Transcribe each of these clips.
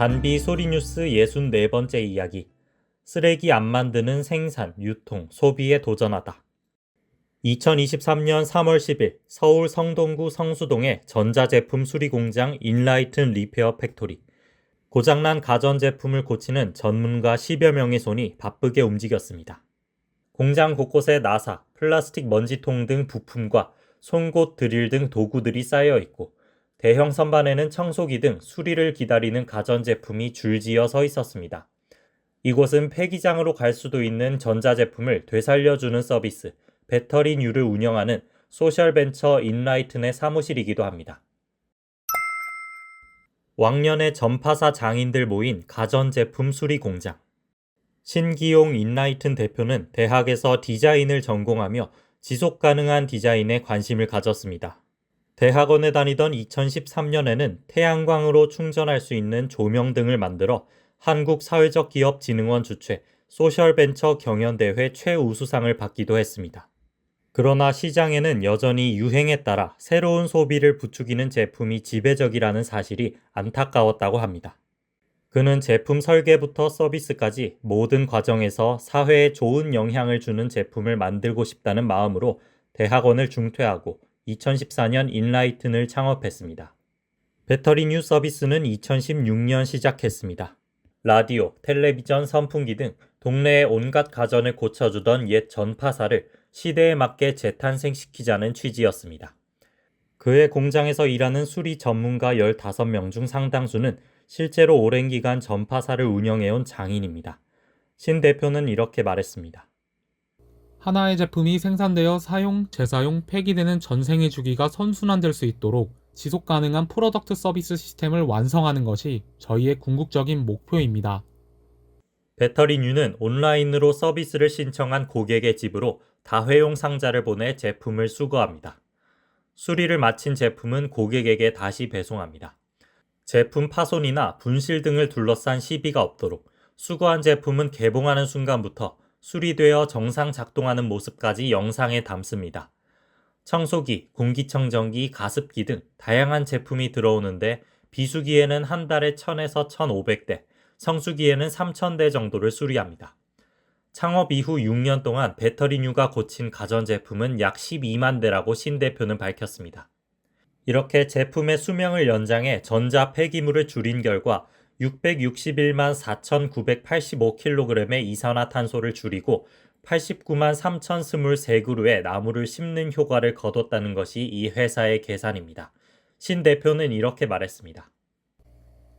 단비 소리뉴스 64번째 이야기. 쓰레기 안 만드는 생산, 유통, 소비에 도전하다. 2023년 3월 10일 서울 성동구 성수동의 전자제품 수리공장 인라이튼 리페어 팩토리. 고장난 가전제품을 고치는 전문가 10여 명의 손이 바쁘게 움직였습니다. 공장 곳곳에 나사, 플라스틱 먼지통 등 부품과 송곳 드릴 등 도구들이 쌓여 있고 대형 선반에는 청소기 등 수리를 기다리는 가전제품이 줄지어 서 있었습니다. 이곳은 폐기장으로 갈 수도 있는 전자제품을 되살려주는 서비스, 배터리뉴를 운영하는 소셜벤처 인라이튼의 사무실이기도 합니다. 왕년의 전파사 장인들 모인 가전제품 수리 공장. 신기용 인라이튼 대표는 대학에서 디자인을 전공하며 지속 가능한 디자인에 관심을 가졌습니다. 대학원에 다니던 2013년에는 태양광으로 충전할 수 있는 조명 등을 만들어 한국사회적기업진흥원 주최 소셜벤처 경연대회 최우수상을 받기도 했습니다. 그러나 시장에는 여전히 유행에 따라 새로운 소비를 부추기는 제품이 지배적이라는 사실이 안타까웠다고 합니다. 그는 제품 설계부터 서비스까지 모든 과정에서 사회에 좋은 영향을 주는 제품을 만들고 싶다는 마음으로 대학원을 중퇴하고 2014년 인라이튼을 창업했습니다. 배터리 뉴 서비스는 2016년 시작했습니다. 라디오, 텔레비전, 선풍기 등 동네의 온갖 가전을 고쳐주던 옛 전파사를 시대에 맞게 재탄생시키자는 취지였습니다. 그의 공장에서 일하는 수리 전문가 15명 중 상당수는 실제로 오랜 기간 전파사를 운영해온 장인입니다. 신 대표는 이렇게 말했습니다. 하나의 제품이 생산되어 사용, 재사용, 폐기되는 전생의 주기가 선순환될 수 있도록 지속 가능한 프로덕트 서비스 시스템을 완성하는 것이 저희의 궁극적인 목표입니다. 배터리뉴는 온라인으로 서비스를 신청한 고객의 집으로 다회용 상자를 보내 제품을 수거합니다. 수리를 마친 제품은 고객에게 다시 배송합니다. 제품 파손이나 분실 등을 둘러싼 시비가 없도록 수거한 제품은 개봉하는 순간부터 수리되어 정상 작동하는 모습까지 영상에 담습니다. 청소기, 공기청정기, 가습기 등 다양한 제품이 들어오는데 비수기에는 한 달에 1000에서 1500대, 성수기에는 3000대 정도를 수리합니다. 창업 이후 6년 동안 배터리뉴가 고친 가전제품은 약 12만 대라고 신 대표는 밝혔습니다. 이렇게 제품의 수명을 연장해 전자 폐기물을 줄인 결과 661만 4,985kg의 이산화탄소를 줄이고 89만 3,023그루의 나무를 심는 효과를 거뒀다는 것이 이 회사의 계산입니다. 신 대표는 이렇게 말했습니다.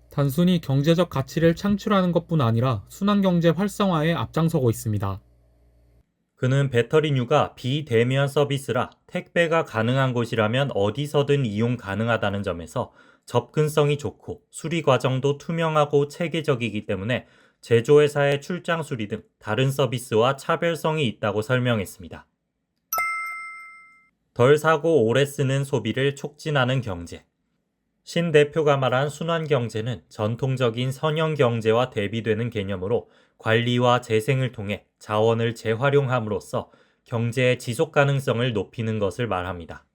단순히 경제적 가치를 창출하는 것뿐 아니라 순환경제 활성화에 앞장서고 있습니다. 그는 배터리뉴가 비대면 서비스라 택배가 가능한 곳이라면 어디서든 이용 가능하다는 점에서 접근성이 좋고 수리 과정도 투명하고 체계적이기 때문에 제조회사의 출장 수리 등 다른 서비스와 차별성이 있다고 설명했습니다. 덜 사고 오래 쓰는 소비를 촉진하는 경제. 신 대표가 말한 순환 경제는 전통적인 선형 경제와 대비되는 개념으로 관리와 재생을 통해 자원을 재활용함으로써 경제의 지속 가능성을 높이는 것을 말합니다.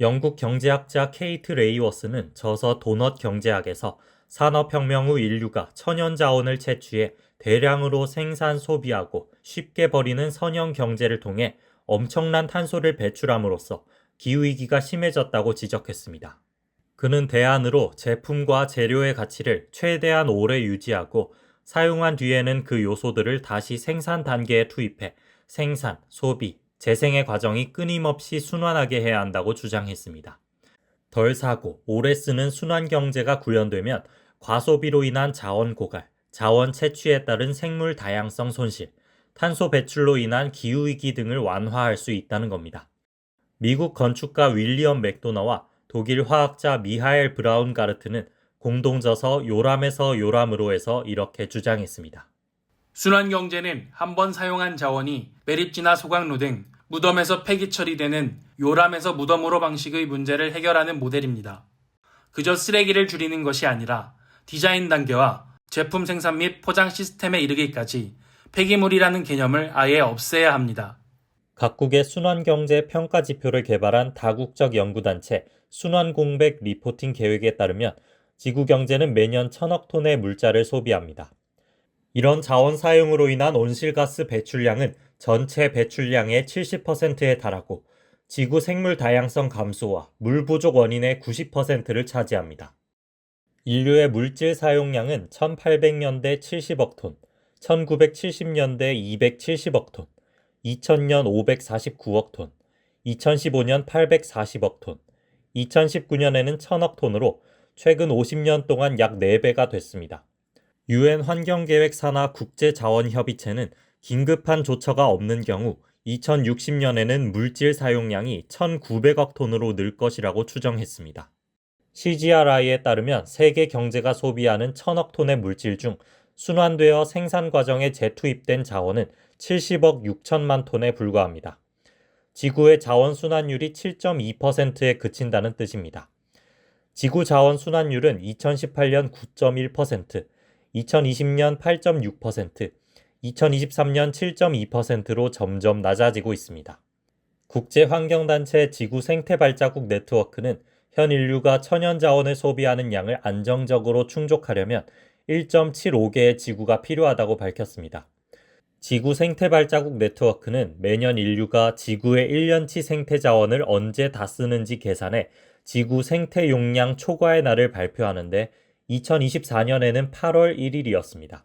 영국 경제학자 케이트 레이워스는 저서 도넛 경제학에서 산업혁명 후 인류가 천연 자원을 채취해 대량으로 생산 소비하고 쉽게 버리는 선형 경제를 통해 엄청난 탄소를 배출함으로써 기후위기가 심해졌다고 지적했습니다. 그는 대안으로 제품과 재료의 가치를 최대한 오래 유지하고 사용한 뒤에는 그 요소들을 다시 생산 단계에 투입해 생산, 소비, 재생의 과정이 끊임없이 순환하게 해야 한다고 주장했습니다. 덜 사고 오래 쓰는 순환 경제가 구현되면 과소비로 인한 자원 고갈, 자원 채취에 따른 생물 다양성 손실, 탄소 배출로 인한 기후위기 등을 완화할 수 있다는 겁니다. 미국 건축가 윌리엄 맥도나와 독일 화학자 미하엘 브라운가르트는 공동저서 요람에서 요람으로에서 이렇게 주장했습니다. 순환 경제는 한 번 사용한 자원이 매립지나 소각로 등 무덤에서 폐기 처리되는 요람에서 무덤으로 방식의 문제를 해결하는 모델입니다. 그저 쓰레기를 줄이는 것이 아니라 디자인 단계와 제품 생산 및 포장 시스템에 이르기까지 폐기물이라는 개념을 아예 없애야 합니다. 각국의 순환경제 평가 지표를 개발한 다국적 연구단체 순환공백 리포팅 계획에 따르면 지구 경제는 매년 천억 톤의 물자를 소비합니다. 이런 자원 사용으로 인한 온실가스 배출량은 전체 배출량의 70%에 달하고 지구 생물 다양성 감소와 물 부족 원인의 90%를 차지합니다. 인류의 물질 사용량은 1800년대 70억 톤, 1970년대 270억 톤, 2000년 549억 톤, 2015년 840억 톤, 2019년에는 1000억 톤으로 최근 50년 동안 약 4배가 됐습니다. 유엔 환경계획 산하 국제자원협의체는 긴급한 조처가 없는 경우 2060년에는 물질 사용량이 1,900억 톤으로 늘 것이라고 추정했습니다. CGRI에 따르면 세계 경제가 소비하는 1,000억 톤의 물질 중 순환되어 생산 과정에 재투입된 자원은 70억 6천만 톤에 불과합니다. 지구의 자원 순환율이 7.2%에 그친다는 뜻입니다. 지구 자원 순환율은 2018년 9.1%, 2020년 8.6%, 2023년 7.2%로 점점 낮아지고 있습니다. 국제환경단체 지구 생태 발자국 네트워크는 현 인류가 천연 자원을 소비하는 양을 안정적으로 충족하려면 1.75개의 지구가 필요하다고 밝혔습니다. 지구 생태 발자국 네트워크는 매년 인류가 지구의 1년치 생태 자원을 언제 다 쓰는지 계산해 지구 생태 용량 초과의 날을 발표하는데 2024년에는 8월 1일이었습니다.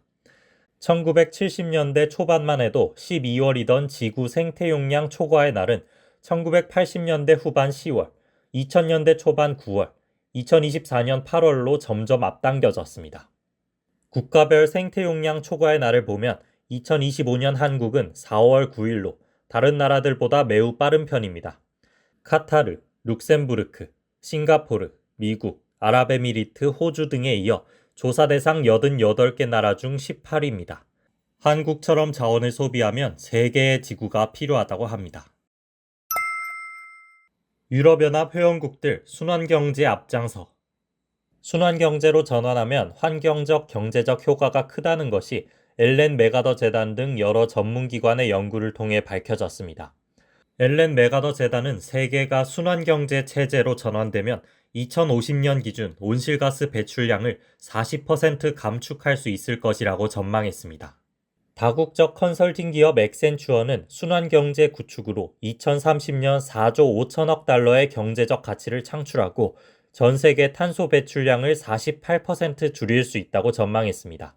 1970년대 초반만 해도 12월이던 지구 생태 용량 초과의 날은 1980년대 후반 10월, 2000년대 초반 9월, 2024년 8월로 점점 앞당겨졌습니다. 국가별 생태 용량 초과의 날을 보면 2025년 한국은 4월 9일로 다른 나라들보다 매우 빠른 편입니다. 카타르, 룩셈부르크, 싱가포르, 미국, 아랍에미리트, 호주 등에 이어 조사 대상 88개 나라 중 18위입니다. 한국처럼 자원을 소비하면 3개의 지구가 필요하다고 합니다. 유럽연합 회원국들 순환경제 앞장서 순환경제로 전환하면 환경적 경제적 효과가 크다는 것이 엘렌 메가더 재단 등 여러 전문기관의 연구를 통해 밝혀졌습니다. 엘렌 메가더 재단은 세계가 순환경제 체제로 전환되면 2050년 기준 온실가스 배출량을 40% 감축할 수 있을 것이라고 전망했습니다. 다국적 컨설팅 기업 엑센추어는 순환경제 구축으로 2030년 4조 5천억 달러의 경제적 가치를 창출하고 전 세계 탄소 배출량을 48% 줄일 수 있다고 전망했습니다.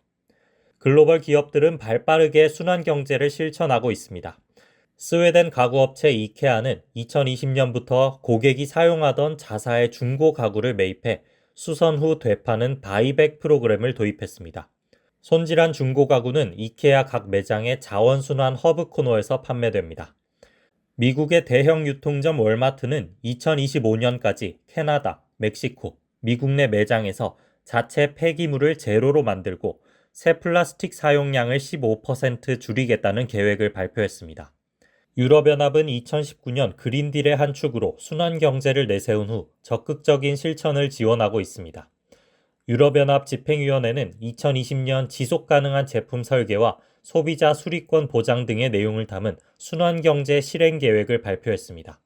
글로벌 기업들은 발빠르게 순환 경제를 실천하고 있습니다. 스웨덴 가구업체 이케아는 2020년부터 고객이 사용하던 자사의 중고 가구를 매입해 수선 후 되파는 바이백 프로그램을 도입했습니다. 손질한 중고 가구는 이케아 각 매장의 자원순환 허브 코너에서 판매됩니다. 미국의 대형 유통점 월마트는 2025년까지 캐나다, 멕시코, 미국 내 매장에서 자체 폐기물을 제로로 만들고 새 플라스틱 사용량을 15% 줄이겠다는 계획을 발표했습니다. 유럽연합은 2019년 그린딜의 한 축으로 순환 경제를 내세운 후 적극적인 실천을 지원하고 있습니다. 유럽연합 집행위원회는 2020년 지속 가능한 제품 설계와 소비자 수리권 보장 등의 내용을 담은 순환 경제 실행 계획을 발표했습니다.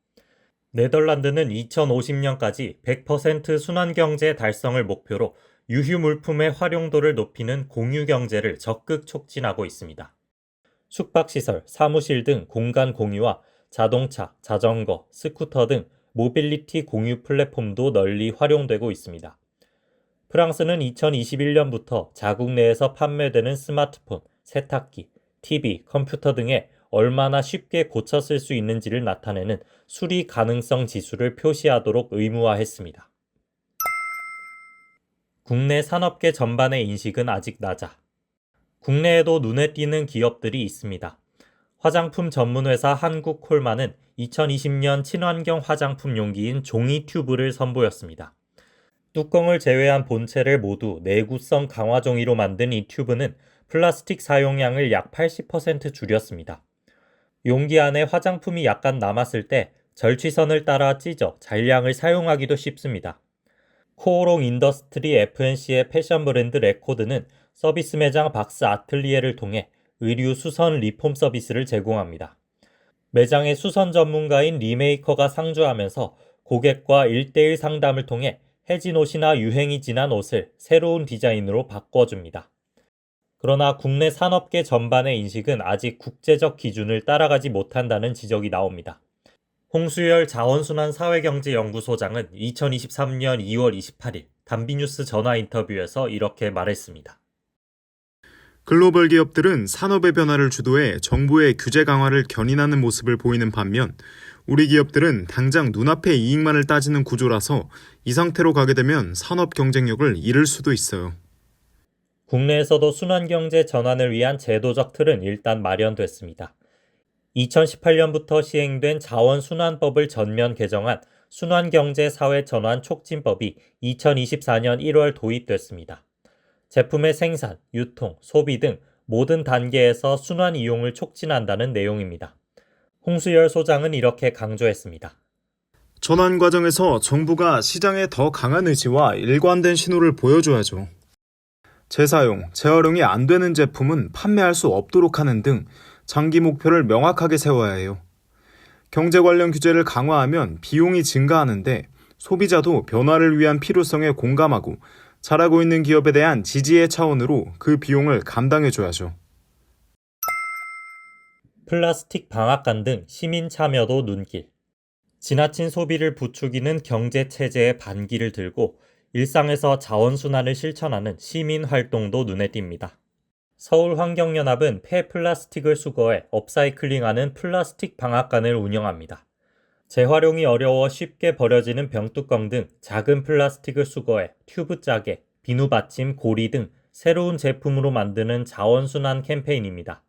네덜란드는 2050년까지 100% 순환 경제 달성을 목표로 유휴 물품의 활용도를 높이는 공유 경제를 적극 촉진하고 있습니다. 숙박시설, 사무실 등 공간 공유와 자동차, 자전거, 스쿠터 등 모빌리티 공유 플랫폼도 널리 활용되고 있습니다. 프랑스는 2021년부터 자국 내에서 판매되는 스마트폰, 세탁기, TV, 컴퓨터 등에 얼마나 쉽게 고쳐 쓸 수 있는지를 나타내는 수리 가능성 지수를 표시하도록 의무화했습니다. 국내 산업계 전반의 인식은 아직 낮아. 국내에도 눈에 띄는 기업들이 있습니다. 화장품 전문회사 한국콜마는 2020년 친환경 화장품 용기인 종이 튜브를 선보였습니다. 뚜껑을 제외한 본체를 모두 내구성 강화 종이로 만든 이 튜브는 플라스틱 사용량을 약 80% 줄였습니다. 용기 안에 화장품이 약간 남았을 때 절취선을 따라 찢어 잔량을 사용하기도 쉽습니다. 코오롱 인더스트리 FNC의 패션 브랜드 레코드는 서비스 매장 박스 아틀리에를 통해 의류 수선 리폼 서비스를 제공합니다. 매장의 수선 전문가인 리메이커가 상주하면서 고객과 1대1 상담을 통해 해진 옷이나 유행이 지난 옷을 새로운 디자인으로 바꿔줍니다. 그러나 국내 산업계 전반의 인식은 아직 국제적 기준을 따라가지 못한다는 지적이 나옵니다. 홍수열 자원순환 사회경제연구소장은 2023년 2월 28일 단비뉴스 전화 인터뷰에서 이렇게 말했습니다. 글로벌 기업들은 산업의 변화를 주도해 정부의 규제 강화를 견인하는 모습을 보이는 반면 우리 기업들은 당장 눈앞의 이익만을 따지는 구조라서 이 상태로 가게 되면 산업 경쟁력을 잃을 수도 있어요. 국내에서도 순환경제 전환을 위한 제도적 틀은 일단 마련됐습니다. 2018년부터 시행된 자원순환법을 전면 개정한 순환경제사회 전환 촉진법이 2024년 1월 도입됐습니다. 제품의 생산, 유통, 소비 등 모든 단계에서 순환 이용을 촉진한다는 내용입니다. 홍수열 소장은 이렇게 강조했습니다. 전환 과정에서 정부가 시장에 더 강한 의지와 일관된 신호를 보여줘야죠. 재사용, 재활용이 안 되는 제품은 판매할 수 없도록 하는 등 장기 목표를 명확하게 세워야 해요. 경제 관련 규제를 강화하면 비용이 증가하는데 소비자도 변화를 위한 필요성에 공감하고 잘하고 있는 기업에 대한 지지의 차원으로 그 비용을 감당해줘야죠. 플라스틱 방앗간 등 시민 참여도 눈길. 지나친 소비를 부추기는 경제 체제의 반기를 들고 일상에서 자원순환을 실천하는 시민 활동도 눈에 띕니다. 서울환경연합은 폐플라스틱을 수거해 업사이클링하는 플라스틱 방앗간을 운영합니다. 재활용이 어려워 쉽게 버려지는 병뚜껑 등 작은 플라스틱을 수거해 튜브 짜개, 비누 받침, 고리 등 새로운 제품으로 만드는 자원순환 캠페인입니다.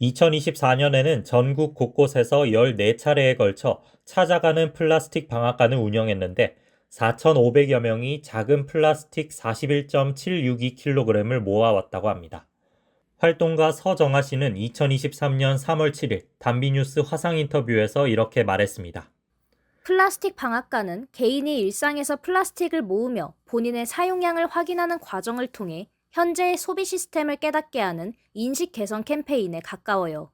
2024년에는 전국 곳곳에서 14차례에 걸쳐 찾아가는 플라스틱 방앗간을 운영했는데 4,500여 명이 작은 플라스틱 41.762kg을 모아왔다고 합니다. 활동가 서정아 씨는 2023년 3월 7일 단비뉴스 화상 인터뷰에서 이렇게 말했습니다. 플라스틱 방앗간은 개인이 일상에서 플라스틱을 모으며 본인의 사용량을 확인하는 과정을 통해 현재의 소비 시스템을 깨닫게 하는 인식 개선 캠페인에 가까워요.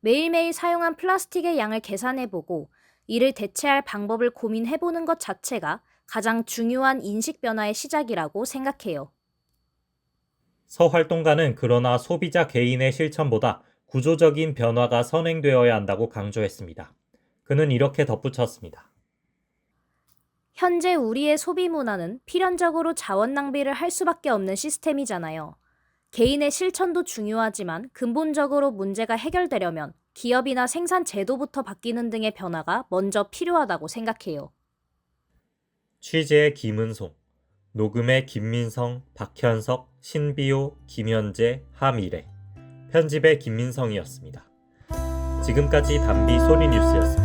매일매일 사용한 플라스틱의 양을 계산해보고 이를 대체할 방법을 고민해보는 것 자체가 가장 중요한 인식 변화의 시작이라고 생각해요. 서 활동가는 그러나 소비자 개인의 실천보다 구조적인 변화가 선행되어야 한다고 강조했습니다. 그는 이렇게 덧붙였습니다. 현재 우리의 소비 문화는 필연적으로 자원 낭비를 할 수밖에 없는 시스템이잖아요. 개인의 실천도 중요하지만 근본적으로 문제가 해결되려면 기업이나 생산 제도부터 바뀌는 등의 변화가 먼저 필요하다고 생각해요. 취재의 김은송, 녹음의 김민성, 박현석, 신비호, 김현재, 하미래, 편집의 김민성이었습니다. 지금까지 단비 소리뉴스였습니다.